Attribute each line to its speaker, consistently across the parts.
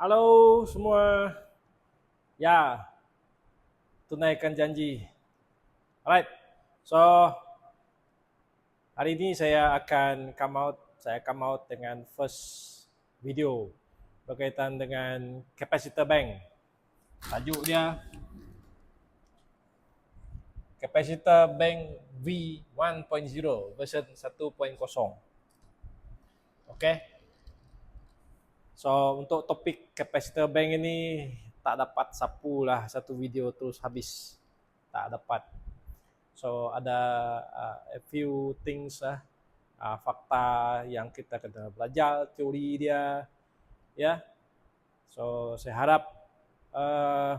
Speaker 1: Halo semua. Ya, tunaikan janji. Alright, so hari ini saya akan come out, saya come out dengan first video berkaitan dengan capacitor bank. Tajuk dia capacitor bank V1.0 version 1.0. Okay. So untuk topik capacitor bank ini tak dapat sapu lah satu video terus habis. Tak dapat. So ada uh, a few things lah, uh, fakta yang kita kena belajar teori dia, ya. Yeah. So saya harap uh,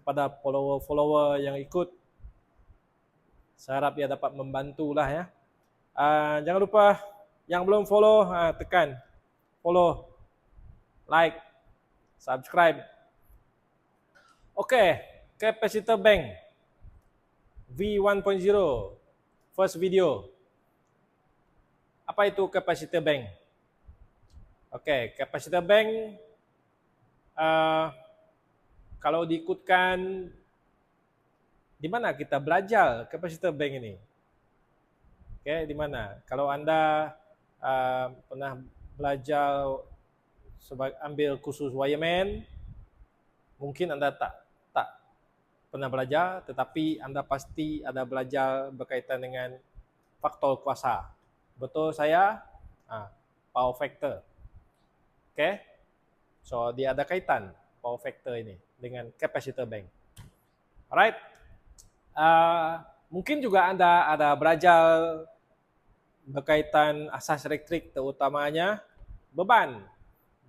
Speaker 1: kepada follower-follower yang ikut, saya harap ia dapat membantu lah ya. Uh, jangan lupa yang belum follow, uh, tekan follow, like, subscribe. Okay, capacitor bank V1.0 first video. Apa itu capacitor bank? Okay, capacitor bank uh, kalau diikutkan di mana kita belajar capacitor bank ini? Okay, di mana? Kalau anda uh, pernah belajar sebagai ambil khusus wireman mungkin anda tak tak pernah belajar tetapi anda pasti ada belajar berkaitan dengan faktor kuasa. Betul saya? Ha, power factor. Okay so dia ada kaitan power factor ini dengan capacitor bank. Alright? Uh, mungkin juga anda ada belajar berkaitan asas elektrik terutamanya beban.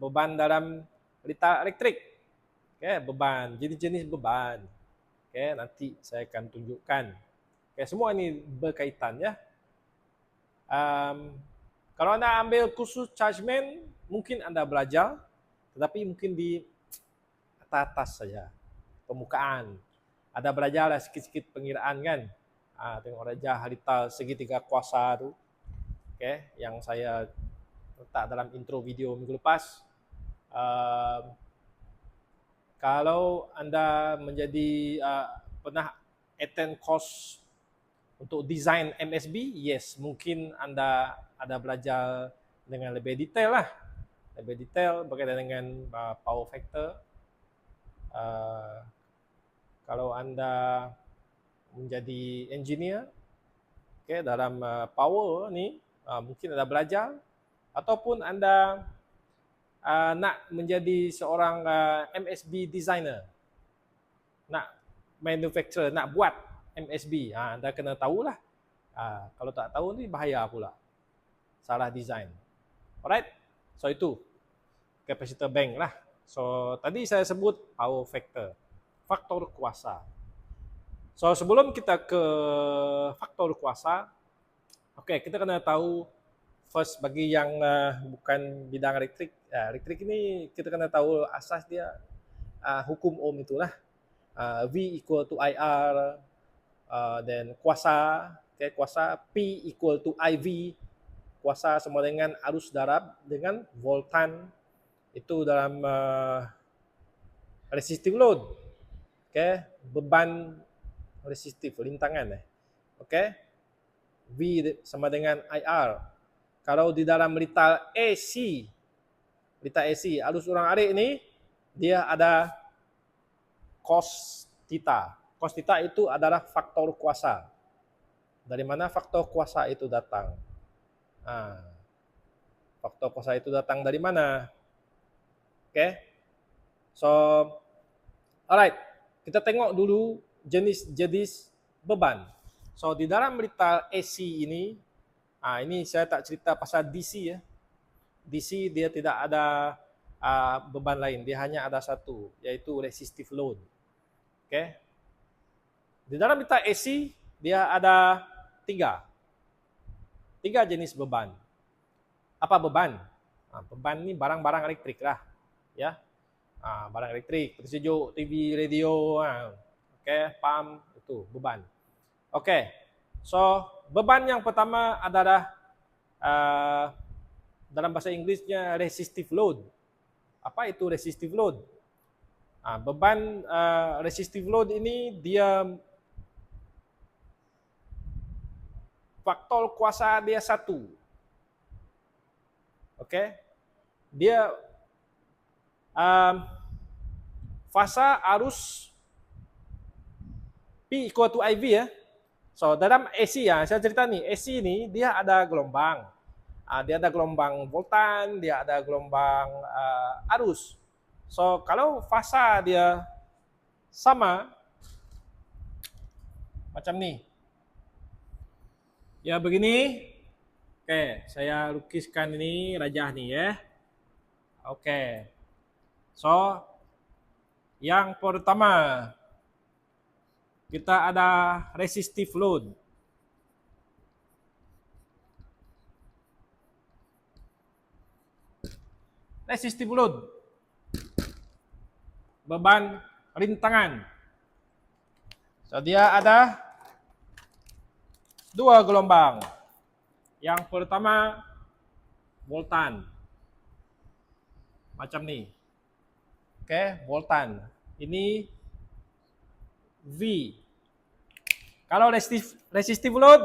Speaker 1: Beban dalam litar elektrik. Okay, beban, jenis-jenis beban. Okay, nanti saya akan tunjukkan. Okay, semua ini berkaitan ya. Um, kalau anda ambil kursus chargeman, mungkin anda belajar, tetapi mungkin di atas-atas saja, permukaan. Ada belajar lah sikit-sikit pengiraan kan. Ah, tengok raja harita segitiga kuasa tu okay, yang saya letak dalam intro video minggu lepas. Uh, kalau anda menjadi uh, pernah attend course untuk design MSB, yes, mungkin anda ada belajar dengan lebih detail lah. Lebih detail berkaitan dengan uh, power factor. Uh, kalau anda menjadi engineer okay, dalam uh, power ni, uh, mungkin anda belajar ataupun anda uh, nak menjadi seorang uh, MSB designer. Nak manufacturer nak buat MSB ha, anda kena tahulah. Uh, kalau tak tahu ni bahaya pula. Salah design. Alright? So itu. Capacitor bank lah. So tadi saya sebut power factor. Faktor kuasa. So sebelum kita ke faktor kuasa Okey, kita kena tahu first bagi yang uh, bukan bidang elektrik. Uh, elektrik ini kita kena tahu asas dia uh, hukum Ohm itulah. Uh, v equal to IR uh, then kuasa, okay, kuasa P equal to IV. Kuasa sama dengan arus darab dengan voltan itu dalam uh, resistive load. Okay, beban resistif lintangan eh. Okay. V sama dengan IR. Kalau di dalam litar AC, litar AC, arus urang arik ni, dia ada cos theta. Cos theta itu adalah faktor kuasa. Dari mana faktor kuasa itu datang? Ha. Faktor kuasa itu datang dari mana? Okay. So, alright. Kita tengok dulu jenis-jenis beban. So di dalam berita AC ini, ah ini saya tak cerita pasal DC ya. DC dia tidak ada uh, beban lain, dia hanya ada satu, yaitu resistive load. Okay. Di dalam berita AC dia ada tiga, tiga jenis beban. Apa beban? Ah, beban ni barang-barang elektrik lah, ya. Ah, barang elektrik, sejuk, TV, radio, ah. okay, pump itu beban. Okey. So, beban yang pertama adalah uh, dalam bahasa Inggerisnya resistive load apa itu resistive load? Ah, beban uh, resistive load ini dia faktor kuasa dia satu. Okey. Dia um, fasa arus P equal to IV ya. So dalam AC ya, saya cerita nih, AC ini dia ada gelombang. Uh, dia ada gelombang voltan, dia ada gelombang uh, arus. So kalau fasa dia sama macam ni. Ya begini. Oke, saya lukiskan ini rajah nih ya. Oke. So yang pertama kita ada resistive load. Resistive load. Beban rintangan. So dia ada dua gelombang. Yang pertama voltan. Macam ni. Oke, voltan. Ini V. Kalau resistive, resistive load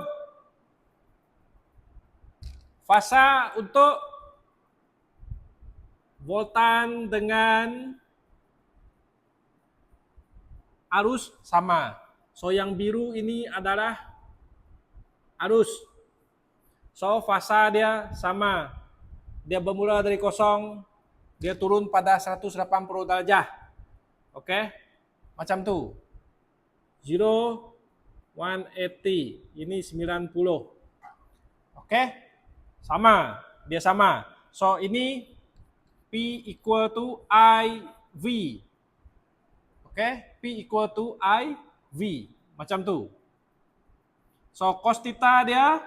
Speaker 1: fasa untuk voltan dengan arus sama. So yang biru ini adalah arus. So fasa dia sama. Dia bermula dari kosong, dia turun pada 180 darjah. Oke? Okay? Macam tu. 0 180. Ini 90. Oke? Okay? Sama. Dia sama. So ini P equal to IV. Oke? Okay? P equal to IV. Macam tu. So cos theta dia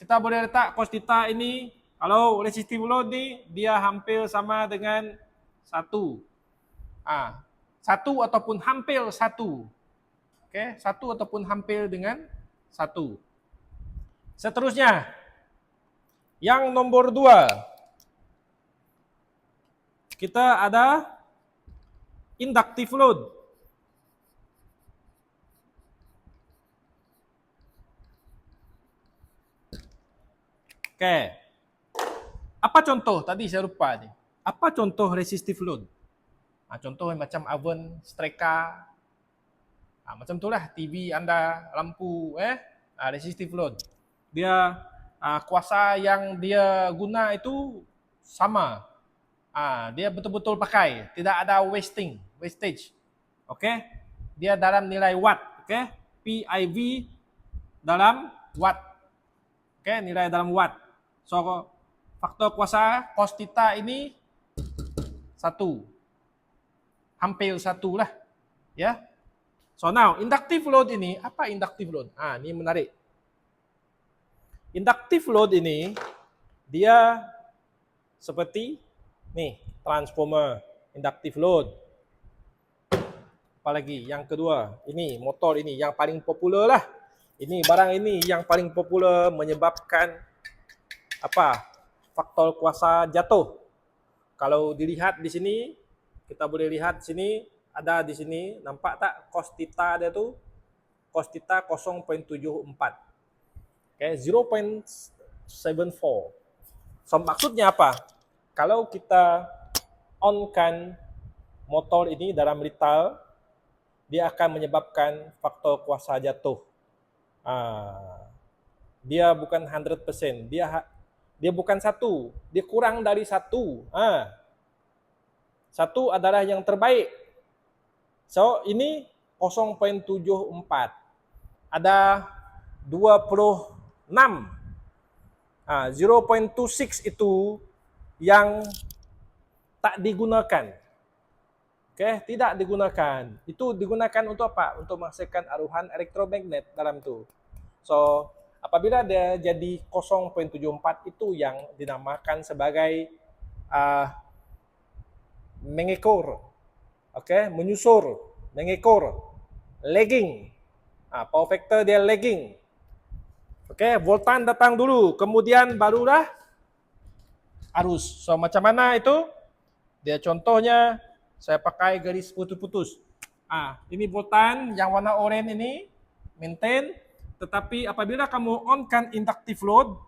Speaker 1: kita boleh letak cos theta ini kalau resistive load ni dia hampir sama dengan satu. Ah, satu ataupun hampir satu. Okey, satu ataupun hampir dengan satu. Seterusnya, yang nombor dua, kita ada inductive load. Okay. Apa contoh tadi saya lupa ni. Apa contoh resistive load? Ha, contoh macam oven, streka. Ha, macam itulah TV anda, lampu eh ha, resistive load. Dia ha, kuasa yang dia guna itu sama. Ha, dia betul-betul pakai, tidak ada wasting, wastage. Okey? Dia dalam nilai watt, okey? PIV dalam watt. Okey, nilai dalam watt. So faktor kuasa cos theta ini satu. Hampir satu lah. Ya. So now, inductive load ini, apa inductive load? Ah, ini menarik. Inductive load ini, dia seperti nih, transformer inductive load. Apalagi yang kedua, ini motor ini yang paling popular lah. Ini barang ini yang paling popular menyebabkan apa faktor kuasa jatuh. Kalau dilihat di sini, kita boleh lihat sini ada di sini nampak tak cos theta dia tu cos theta 0.74. Okay, 0.74. So maksudnya apa? Kalau kita onkan motor ini dalam retail, dia akan menyebabkan faktor kuasa jatuh. Ah, dia bukan 100%, dia dia bukan satu, dia kurang dari satu. Ha. Satu adalah yang terbaik. So, ini 0.74. Ada 26. Ha, 0.26 itu yang tak digunakan. Okay, tidak digunakan. Itu digunakan untuk apa? Untuk menghasilkan aruhan elektromagnet dalam tu. So, apabila dia jadi 0.74 itu yang dinamakan sebagai uh, mengekor okey menyusur mengekor lagging uh, power factor dia lagging okey voltan datang dulu kemudian barulah arus. So macam mana itu? Dia contohnya saya pakai garis putus-putus. Ah, ini botan yang warna oranye ini maintain tetapi apabila kamu onkan inductive load,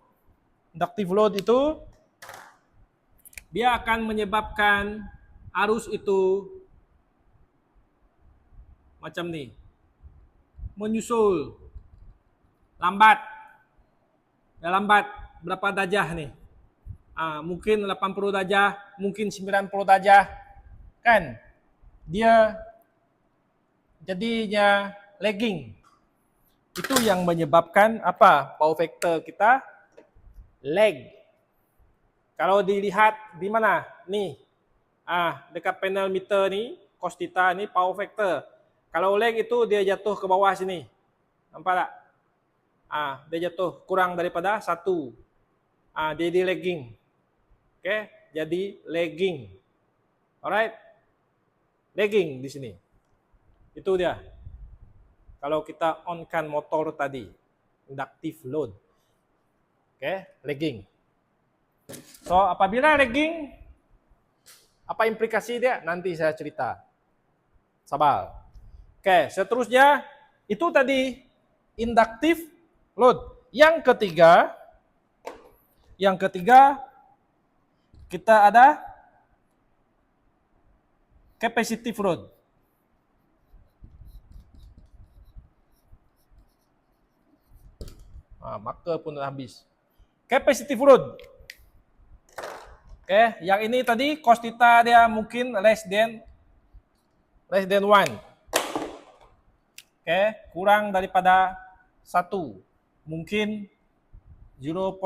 Speaker 1: inductive load itu dia akan menyebabkan arus itu macam ni. Menyusul lambat. Dah lambat berapa darjah ni? Ah, mungkin 80 darjah, mungkin 90 darjah. Kan? Dia jadinya lagging. Itu yang menyebabkan apa? Power factor kita lag. Kalau dilihat di mana? Ni. Ah, dekat panel meter ni, cos theta ni power factor. Kalau lag itu dia jatuh ke bawah sini. Nampak tak? Ah, dia jatuh kurang daripada satu. Ah, dia di lagging. Okay, jadi lagging. Alright. Lagging di sini. Itu dia. Kalau kita onkan motor tadi, inductive load. Okay, lagging. So, apabila lagging, apa implikasi dia? Nanti saya cerita. Sabar. Okay, seterusnya, itu tadi inductive load. Yang ketiga, yang ketiga, kita ada capacitive load. Ha, maka pun habis. Capacitive load. Okay, yang ini tadi cos theta dia mungkin less than less than 1. Okay, kurang daripada 1. Mungkin 0.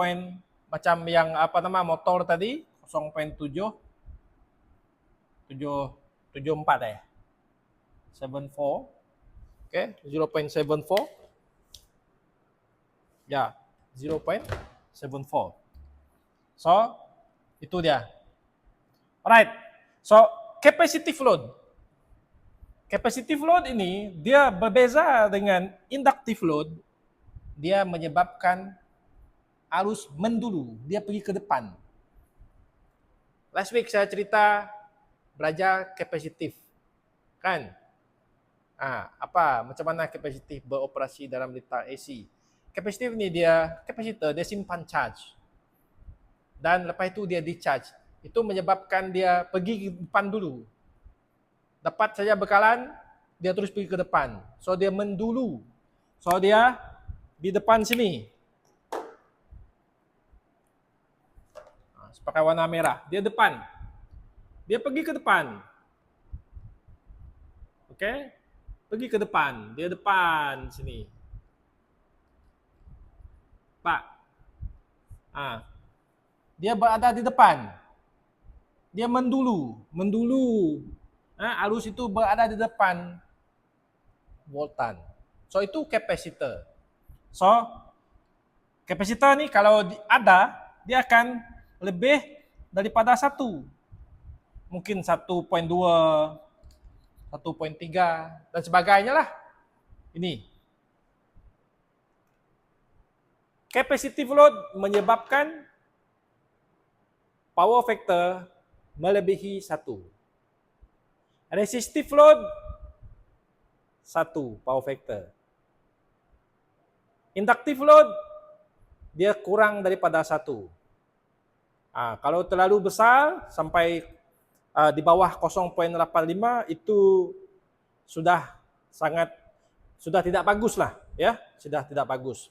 Speaker 1: macam yang apa nama motor tadi 0.7 7 74 eh. 74. Okay, 0.74 Ya, 0.74. So, itu dia. Alright. So, capacitive load. Capacitive load ini dia berbeza dengan inductive load. Dia menyebabkan arus mendulu, dia pergi ke depan. Last week saya cerita belajar kapasitif. Kan? Ah, apa? Macam mana kapasitif beroperasi dalam litar AC? Kapasitif ni dia, kapasitor dia simpan charge. Dan lepas itu dia discharge. Itu menyebabkan dia pergi ke depan dulu. Dapat saja bekalan, dia terus pergi ke depan. So dia mendulu. So dia di depan sini. Ha, pakai warna merah. Dia depan. Dia pergi ke depan. Okay? Pergi ke depan. Dia depan sini. Pak. Ah. Dia berada di depan. Dia mendulu, mendulu. Ha, arus itu berada di depan voltan. So itu kapasitor. So kapasitor ni kalau ada, dia akan lebih daripada satu. Mungkin 1.2, 1.3 dan sebagainya lah. Ini Capacitive load menyebabkan power factor melebihi satu. Resistive load satu power factor. Inductive load dia kurang daripada satu. Ah, kalau terlalu besar sampai uh, di bawah 0.85 itu sudah sangat sudah tidak bagus lah ya sudah tidak bagus.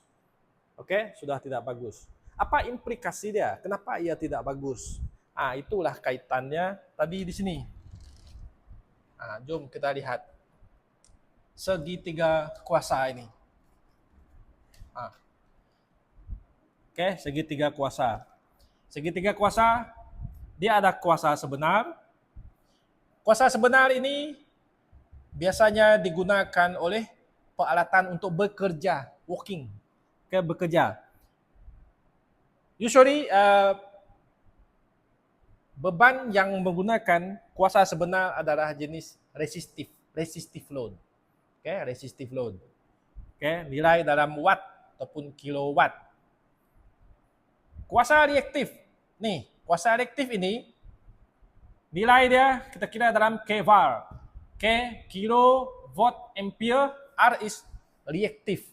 Speaker 1: Okey, sudah tidak bagus. Apa implikasi dia? Kenapa ia tidak bagus? Ah, itulah kaitannya tadi di sini. Ah, jom kita lihat segitiga kuasa ini. Ah. Okey, segitiga kuasa. Segitiga kuasa dia ada kuasa sebenar. Kuasa sebenar ini biasanya digunakan oleh peralatan untuk bekerja, walking ke bekerja. Usually uh, beban yang menggunakan kuasa sebenar adalah jenis resistif, resistive load. Okay, resistive load. Okay, nilai dalam watt ataupun kilowatt. Kuasa reaktif. Ni, kuasa reaktif ini nilai dia kita kira dalam kVAR. K kilo volt ampere R is reaktif.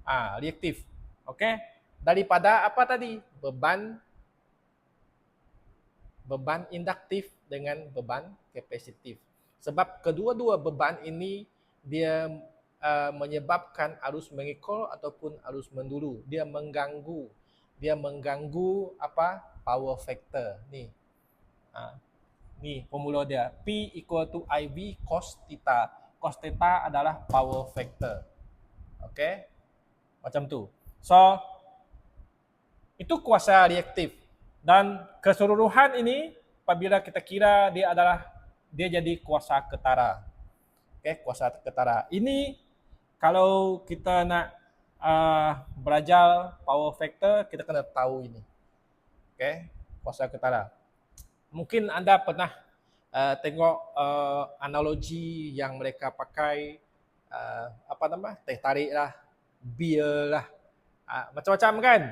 Speaker 1: Ah, reaktif. Okey. Daripada apa tadi? Beban beban induktif dengan beban kapasitif. Sebab kedua-dua beban ini dia uh, menyebabkan arus mengekor ataupun arus mendulu. Dia mengganggu. Dia mengganggu apa? Power factor. Ni. Ha. Ni formula dia. P equal to IV cos theta. Cos theta adalah power factor. Okay? Macam tu. So, itu kuasa reaktif. Dan keseluruhan ini apabila kita kira dia adalah dia jadi kuasa ketara. Okey, kuasa ketara. Ini kalau kita nak uh, belajar power factor, kita kena tahu ini. Okey, kuasa ketara. Mungkin anda pernah uh, tengok uh, analogi yang mereka pakai uh, apa nama? Teh tarik lah, beer lah. Uh, macam-macam kan?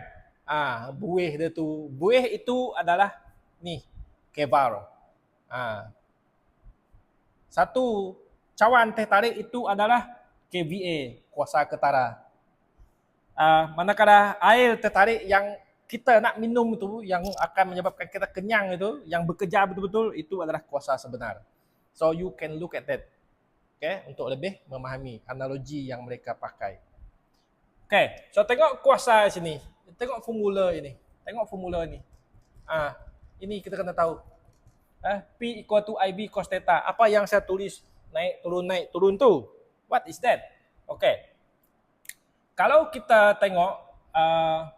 Speaker 1: Ah, buih dia tu. Buih itu adalah ni, kevar. Ah. Satu cawan teh tarik itu adalah KVA, kuasa ketara. Ah, manakala air teh tarik yang kita nak minum itu yang akan menyebabkan kita kenyang itu, yang bekerja betul-betul itu adalah kuasa sebenar. So you can look at that. Okay, untuk lebih memahami analogi yang mereka pakai. Okay, so tengok kuasa sini tengok formula ini. Tengok formula ini. Ah, ini kita kena tahu. Eh, P equal to IB cos theta. Apa yang saya tulis naik turun naik turun tu? What is that? Okay. Kalau kita tengok uh,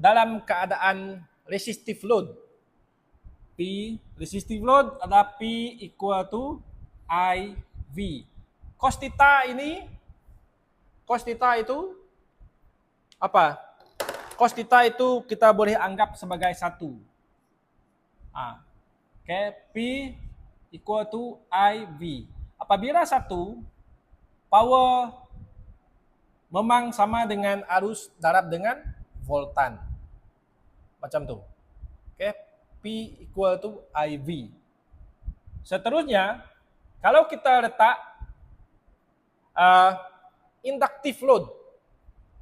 Speaker 1: dalam keadaan resistive load, P resistive load adalah P equal to IV. Cos theta ini, cos theta itu apa? Cos theta itu kita boleh anggap sebagai satu. Ha. Okay. P equal to IV. Apabila satu, power memang sama dengan arus darab dengan voltan. Macam tu. Okay. P equal to IV. Seterusnya, kalau kita letak uh, inductive load,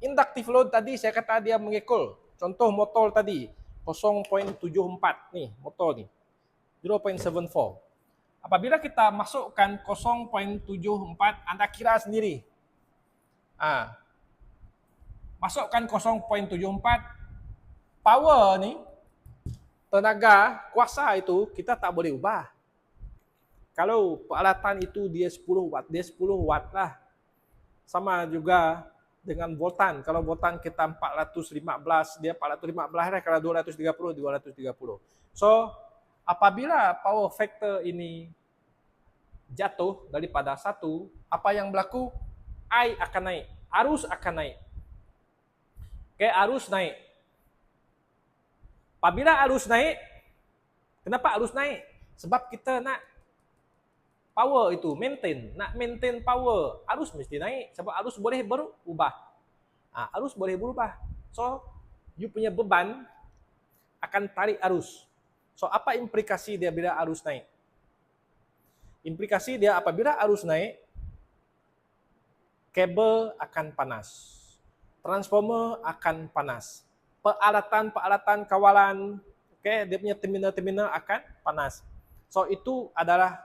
Speaker 1: Inductive load tadi saya kata dia mengekol. Contoh motor tadi 0.74 ni motor ni. 0.74. Apabila kita masukkan 0.74 anda kira sendiri. Ah. Masukkan 0.74 power ni tenaga kuasa itu kita tak boleh ubah. Kalau peralatan itu dia 10 watt, dia 10 watt lah. Sama juga dengan voltan. Kalau voltan kita 415, dia 415 lah. Kalau 230, 230. So, apabila power factor ini jatuh daripada satu, apa yang berlaku? I akan naik. Arus akan naik. Okay, arus naik. Apabila arus naik, kenapa arus naik? Sebab kita nak power itu maintain. Nak maintain power arus mesti naik. Sebab arus boleh berubah. Ha, arus boleh berubah. So you punya beban akan tarik arus. So apa implikasi dia bila arus naik? Implikasi dia apabila arus naik kabel akan panas. Transformer akan panas. Peralatan-peralatan kawalan okay, dia punya terminal-terminal akan panas. So itu adalah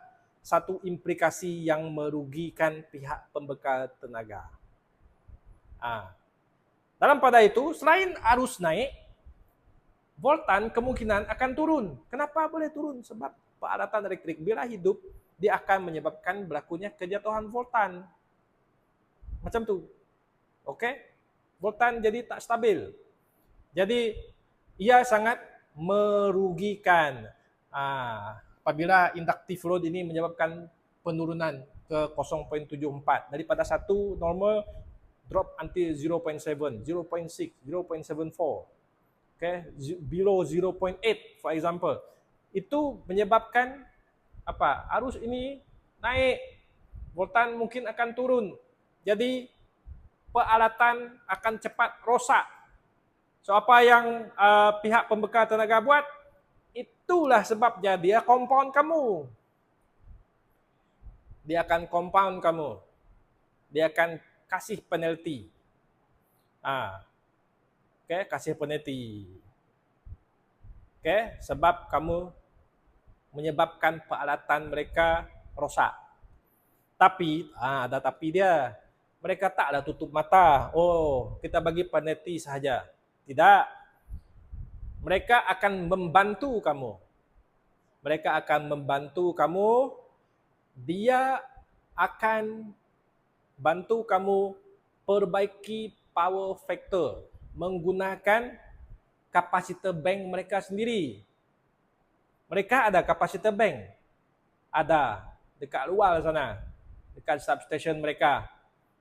Speaker 1: satu implikasi yang merugikan pihak pembekal tenaga. Ha. Dalam pada itu, selain arus naik, voltan kemungkinan akan turun. Kenapa boleh turun? Sebab peralatan elektrik bila hidup, dia akan menyebabkan berlakunya kejatuhan voltan. Macam tu. Okey? Voltan jadi tak stabil. Jadi, ia sangat merugikan. Ah, apabila induktif load ini menyebabkan penurunan ke 0.74 daripada satu normal drop until 0.7, 0.6, 0.74. Okay, below 0.8 for example. Itu menyebabkan apa? Arus ini naik, voltan mungkin akan turun. Jadi peralatan akan cepat rosak. So apa yang uh, pihak pembekal tenaga buat? Itulah sebabnya dia compound kamu. Dia akan compound kamu. Dia akan kasih penalti. Ah. Okay, kasih penalti. Okay, sebab kamu menyebabkan peralatan mereka rosak. Tapi, ah, ada tapi dia. Mereka taklah tutup mata. Oh, kita bagi penalti sahaja. Tidak. Mereka akan membantu kamu. Mereka akan membantu kamu. Dia akan bantu kamu perbaiki power factor menggunakan kapasitor bank mereka sendiri. Mereka ada kapasitor bank. Ada dekat luar sana. Dekat substation mereka.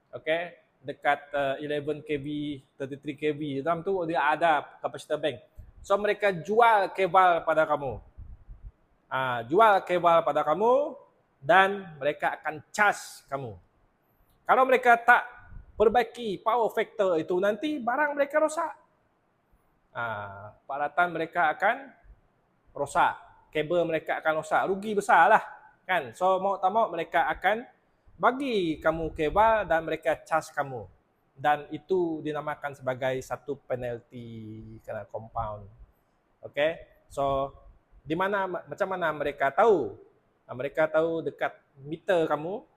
Speaker 1: Okay dekat uh, 11 kV, 33 kV dalam tu dia ada kapasitor bank. So mereka jual kabel pada kamu. Ah, jual kabel pada kamu dan mereka akan charge kamu. Kalau mereka tak perbaiki power factor itu nanti barang mereka rosak. Ah, peralatan mereka akan rosak. Kabel mereka akan rosak. Rugi besarlah kan. So mau tak mau mereka akan bagi kamu kebal dan mereka charge kamu dan itu dinamakan sebagai satu penalti kena compound. Okay, so di mana macam mana mereka tahu? Ah, mereka tahu dekat meter kamu,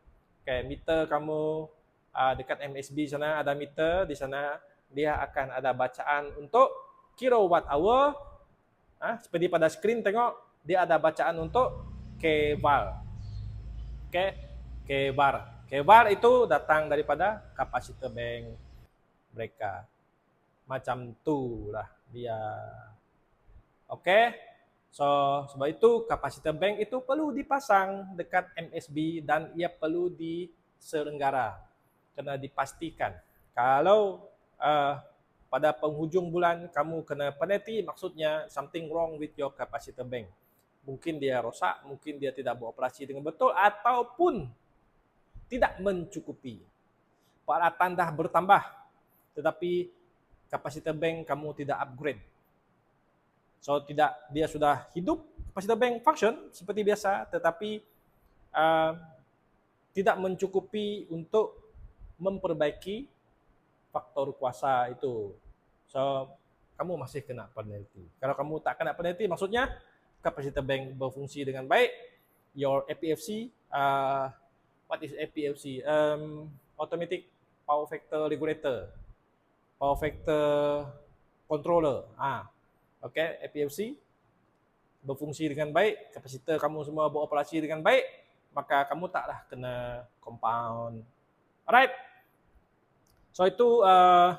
Speaker 1: okay, meter kamu uh, dekat MSB sana ada meter di sana dia akan ada bacaan untuk kilowatt hour. Ah, seperti pada screen tengok dia ada bacaan untuk kebal. Okay, kebar. Itu datang daripada kapasitor bank mereka. Macam tu lah dia. Okey. So sebab itu kapasitor bank itu perlu dipasang dekat MSB dan ia perlu diselenggara. Kena dipastikan. Kalau uh, pada penghujung bulan kamu kena penalti maksudnya something wrong with your capacitor bank. Mungkin dia rosak, mungkin dia tidak beroperasi dengan betul ataupun tidak mencukupi. Peralatan dah bertambah tetapi kapasitor bank kamu tidak upgrade. So tidak dia sudah hidup kapasitor bank function seperti biasa tetapi uh, tidak mencukupi untuk memperbaiki faktor kuasa itu. So kamu masih kena penalti. Kalau kamu tak kena penalti maksudnya kapasitor bank berfungsi dengan baik, your APFC uh, what is APFC? Um, automatic power factor regulator, power factor controller. Ah, okay, APFC berfungsi dengan baik, kapasitor kamu semua beroperasi dengan baik, maka kamu taklah kena compound. Alright. So itu uh,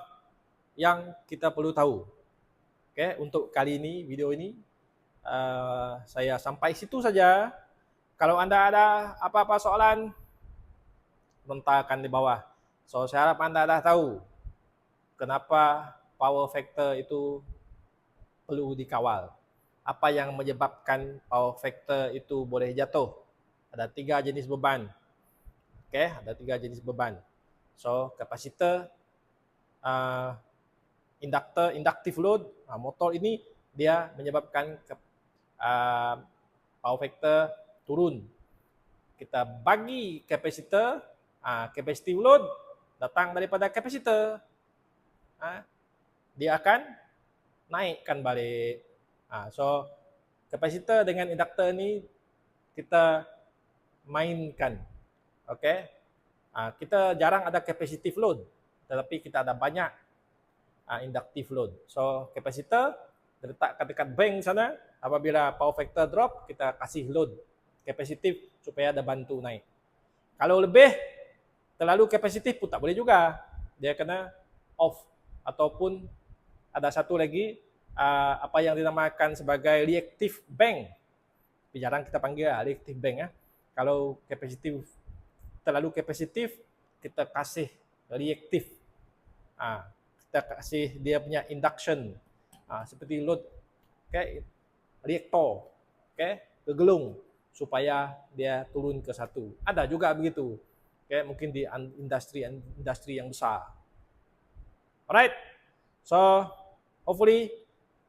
Speaker 1: yang kita perlu tahu. Okay, untuk kali ini video ini uh, saya sampai situ saja. Kalau anda ada apa-apa soalan, lontarkan di bawah. So saya harap anda dah tahu kenapa power factor itu perlu dikawal. Apa yang menyebabkan power factor itu boleh jatuh? Ada tiga jenis beban. Okay, ada tiga jenis beban. So kapasitor, uh, induktor, inductive load, uh, motor ini dia menyebabkan ke, uh, power factor turun. Kita bagi kapasitor Ah, capacitive load datang daripada kapasitor. Ah, dia akan naikkan balik. Ah, so kapasitor dengan induktor ni kita mainkan. Okey. Ah, kita jarang ada capacitive load tetapi kita ada banyak ah, inductive load. So kapasitor terletak dekat bank sana apabila power factor drop kita kasih load kapasitif supaya ada bantu naik. Kalau lebih terlalu kapasitif pun tak boleh juga. Dia kena off ataupun ada satu lagi uh, apa yang dinamakan sebagai reactive bank. Tapi jarang kita panggil lah, reactive bank ya. Kalau kapasitif terlalu kapasitif kita kasih reaktif. Uh, kita kasih dia punya induction seperti load okay, reaktor okay, kegelung supaya dia turun ke satu. Ada juga begitu okay, mungkin di industri industri yang besar. Alright, so hopefully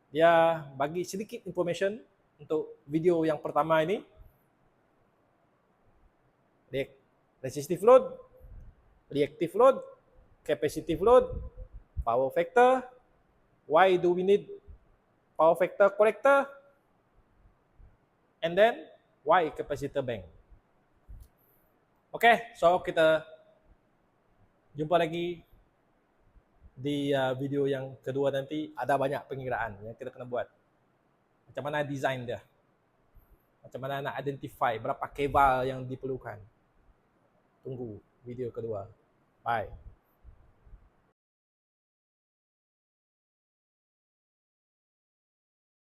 Speaker 1: dia bagi sedikit information untuk video yang pertama ini. Resistive load, reactive load, capacitive load, power factor, why do we need power factor corrector, and then why capacitor bank. Okay, so kita jumpa lagi di uh, video yang kedua nanti. Ada banyak pengiraan yang kita kena buat. Macam mana design dia. Macam mana nak identify berapa kabel yang diperlukan. Tunggu video kedua. Bye.